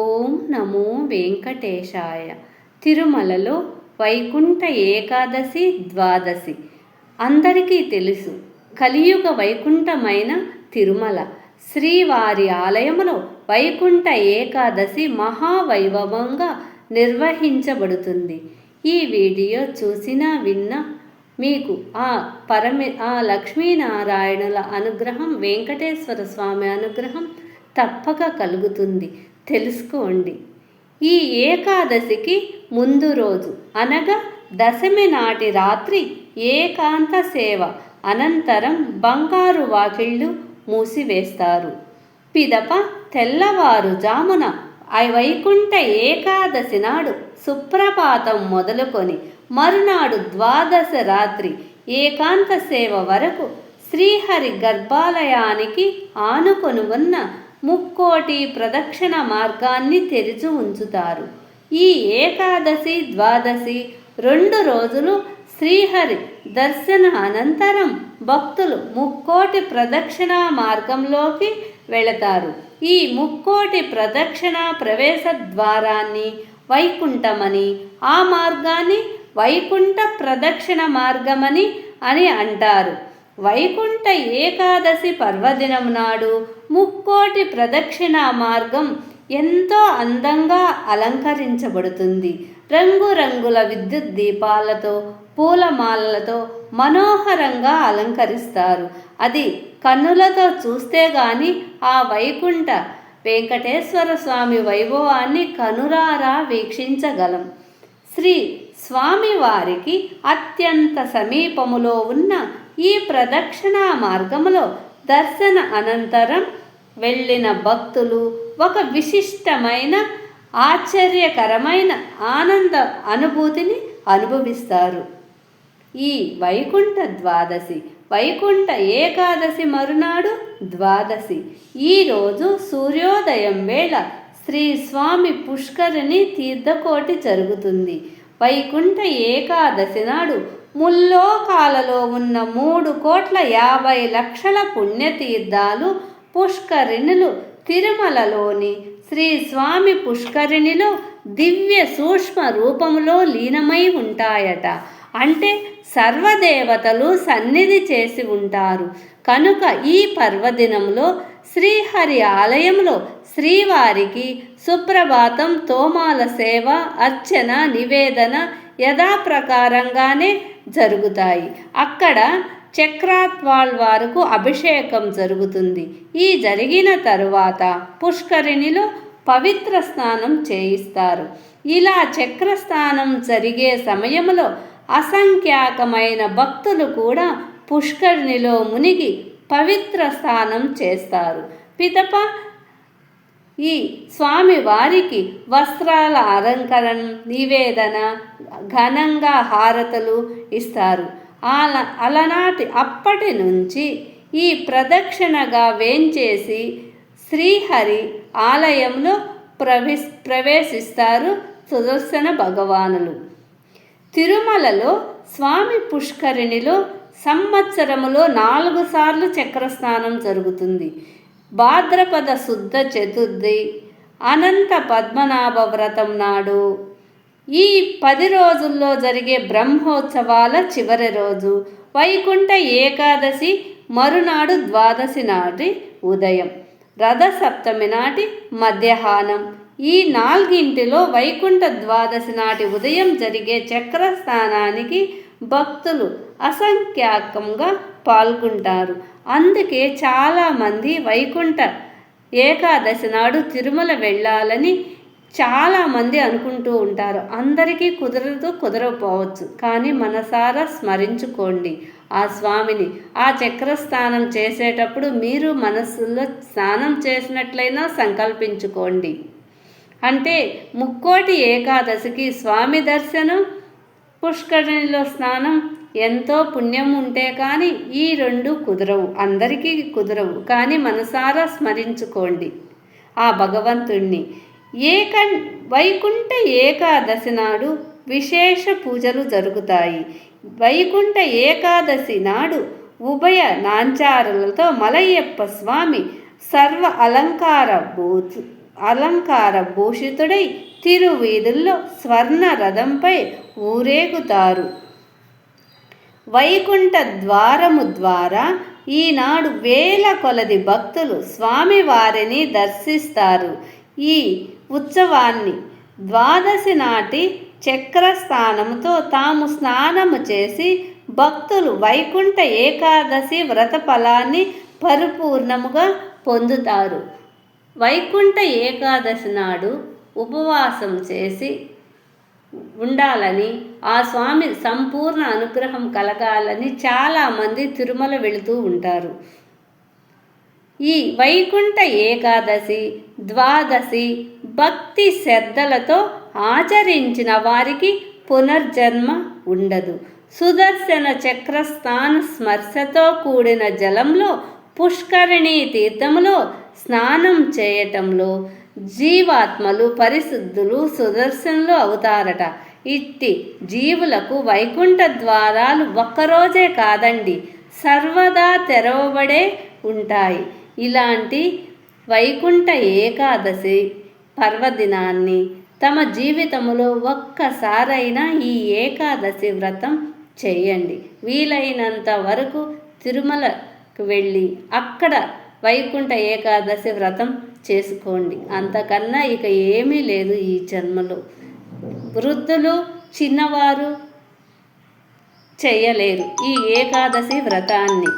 ఓం నమో వెంకటేశాయ. తిరుమలలో వైకుంఠ ఏకాదశి ద్వాదశి. అందరికీ తెలుసు కలియుగ వైకుంఠమైన తిరుమల. శ్రీవారి ఆలయములో వైకుంఠ ఏకాదశి మహావైభవంగా నిర్వహించబడుతుంది. ఈ వీడియో చూసినా విన్నా మీకు ఆ పరమే ఆ లక్ష్మీనారాయణుల అనుగ్రహం వెంకటేశ్వర స్వామి అనుగ్రహం తప్పక కలుగుతుంది. తెలుసుకోండి. ఈ ఏకాదశికి ముందు రోజు అనగా దశమి నాటి రాత్రి ఏకాంత సేవ అనంతరం బంగారు వాకిళ్ళు మూసివేస్తారు. పిదప తెల్లవారుజామున వైకుంఠ ఏకాదశి నాడు సుప్రభాతం మొదలుకొని మరునాడు ద్వాదశ రాత్రి ఏకాంత సేవ వరకు శ్రీహరి గర్భాలయానికి ఆనుకొని ఉన్న ముక్కోటి ప్రదక్షిణ మార్గాన్ని తెరిచి ఉంచుతారు. ఈ ఏకాదశి ద్వాదశి రెండు రోజులు శ్రీహరి దర్శన అనంతరం భక్తులు ముక్కోటి ప్రదక్షిణ మార్గంలోకి వెళతారు. ఈ ముక్కోటి ప్రదక్షిణ ప్రవేశ ద్వారాన్ని వైకుంఠమని ఆ మార్గాన్ని వైకుంఠ ప్రదక్షిణ మార్గమని అని అంటారు. వైకుంఠ ఏకాదశి పర్వదినం నాడు ముక్కోటి ప్రదక్షిణ మార్గం ఎంతో అందంగా అలంకరించబడుతుంది. రంగురంగుల విద్యుత్ దీపాలతో పూలమాలలతో మనోహరంగా అలంకరిస్తారు. అది కన్నులతో చూస్తే గాని ఆ వైకుంఠ వెంకటేశ్వర స్వామి వైభవాన్ని కనురారా వీక్షించగలం. శ్రీ స్వామివారికి అత్యంత సమీపములో ఉన్న ఈ ప్రదక్షిణ మార్గములో దర్శన అనంతరం వెళ్ళిన భక్తులు ఒక విశిష్టమైన ఆశ్చర్యకరమైన ఆనంద అనుభూతిని అనుభవిస్తారు. ఈ వైకుంఠ ద్వాదశి వైకుంఠ ఏకాదశి మరునాడు ద్వాదశి. ఈరోజు సూర్యోదయం వేళ శ్రీ స్వామి పుష్కరిణి తీర్థకోటి జరుగుతుంది. వైకుంఠ ఏకాదశి నాడు ముల్లోకాలలో ఉన్న మూడు కోట్ల యాభై లక్షల పుణ్యతీర్థాలు పుష్కరిణులు తిరుమలలోని శ్రీ స్వామి పుష్కరిణిలో దివ్య సూక్ష్మ రూపంలో లీనమై ఉంటాయట. అంటే సర్వదేవతలు సన్నిధి చేసి ఉంటారు. కనుక ఈ పర్వదినంలో శ్రీహరి ఆలయంలో శ్రీవారికి సుప్రభాతం తోమాల సేవ అర్చన నివేదన యథాప్రకారంగానే జరుగుతాయి. అక్కడ చక్రాత్వాల్ వారుకు అభిషేకం జరుగుతుంది. ఈ జరిగిన తరువాత పుష్కరిణిలో పవిత్ర స్నానం చేయిస్తారు. ఇలా చక్రస్నానం జరిగే సమయంలో అసంఖ్యాకమైన భక్తులు కూడా పుష్కరిణిలో మునిగి పవిత్ర స్నానం చేస్తారు. పితప ఈ స్వామి వారికి వస్త్రాల అలంకరణ నివేదన ఘనంగా హారతలు ఇస్తారు. అల అలనాటి అప్పటి నుంచి ఈ ప్రదక్షిణగా వేంచేసి శ్రీహరి ఆలయంలో ప్రవేశ ప్రవేశిస్తారు సుదర్శన భగవానులు. తిరుమలలో స్వామి పుష్కరిణిలో సంవత్సరములో నాలుగు సార్లు చక్రస్నానం జరుగుతుంది. భాద్రపద శుద్ధ చతుర్థి అనంత పద్మనాభ వ్రతం నాడు. ఈ పది రోజుల్లో జరిగే బ్రహ్మోత్సవాల చివరి రోజు వైకుంఠ ఏకాదశి మరునాడు ద్వాదశి నాటి ఉదయం రథసప్తమి నాటి మధ్యాహ్నం. ఈ నాలుగింటిలో వైకుంఠ ద్వాదశి నాటి ఉదయం జరిగే చక్రస్థానానికి భక్తులు అసంఖ్యాకంగా పాల్గొంటారు. అందుకే చాలామంది వైకుంఠ ఏకాదశి నాడు తిరుమల వెళ్ళాలని చాలామంది అనుకుంటూ ఉంటారు. అందరికీ కుదరదు కుదరకపోవచ్చు. కానీ మనసారా స్మరించుకోండి. ఆ స్వామిని ఆ చక్రస్నానం చేసేటప్పుడు మీరు మనస్సులో స్నానం చేసినట్లయినా సంకల్పించుకోండి. అంటే ముక్కోటి ఏకాదశికి స్వామి దర్శనం పుష్కరిణిలో స్నానం ఎంతో పుణ్యం ఉంటే కానీ ఈ రెండు కుదరవు అందరికీ కుదరవు. కానీ మనసారా స్మరించుకోండి. ఆ భగవంతుణ్ణి. ఏక వైకుంఠ ఏకాదశి నాడు విశేష పూజలు జరుగుతాయి. వైకుంఠ ఏకాదశి నాడు ఉభయ నాంచారులతో మలయ్యప్ప స్వామి సర్వ అలంకార భూతు అలంకార భూషితుడై తిరువీధుల్లో స్వర్ణ రథంపై ఊరేగుతారు. వైకుంఠ ద్వారము ద్వారా ఈనాడు వేల కొలది భక్తులు స్వామివారిని దర్శిస్తారు. ఈ ఉత్సవాన్ని ద్వాదశి నాటి చక్రస్నానముతో తాము స్నానము చేసి భక్తులు వైకుంఠ ఏకాదశి వ్రత ఫలాన్ని పరిపూర్ణముగా పొందుతారు. వైకుంఠ ఏకాదశి నాడు ఉపవాసం చేసి ఉండాలని ఆ స్వామి సంపూర్ణ అనుగ్రహం కలగాలని చాలామంది తిరుమల వెళుతూ ఉంటారు. ఈ వైకుంఠ ఏకాదశి ద్వాదశి భక్తి శ్రద్ధలతో ఆచరించిన వారికి పునర్జన్మ ఉండదు. సుదర్శన చక్రస్థాన స్మర్శతో కూడిన జలంలో పుష్కరిణీ తీర్థంలో స్నానం చేయటంలో జీవాత్మలు పరిశుద్ధులు సుదర్శనులు అవుతారట. ఇట్టి జీవులకు వైకుంఠ ద్వారాలు ఒక్కరోజే కాదండి. సర్వదా తెరవబడే ఉంటాయి. ఇలాంటి వైకుంఠ ఏకాదశి పర్వదినాన్ని తమ జీవితంలో ఒక్కసారైనా ఈ ఏకాదశి వ్రతం చేయండి. వీలైనంత వరకు తిరుమలకు వెళ్ళి అక్కడ వైకుంఠ ఏకాదశి వ్రతం చేసుకోండి. అంతకన్నా ఇక ఏమీ లేదు ఈ జన్మలో. వృద్ధులు చిన్నవారు చేయలేరు ఈ ఏకాదశి వ్రతాన్ని.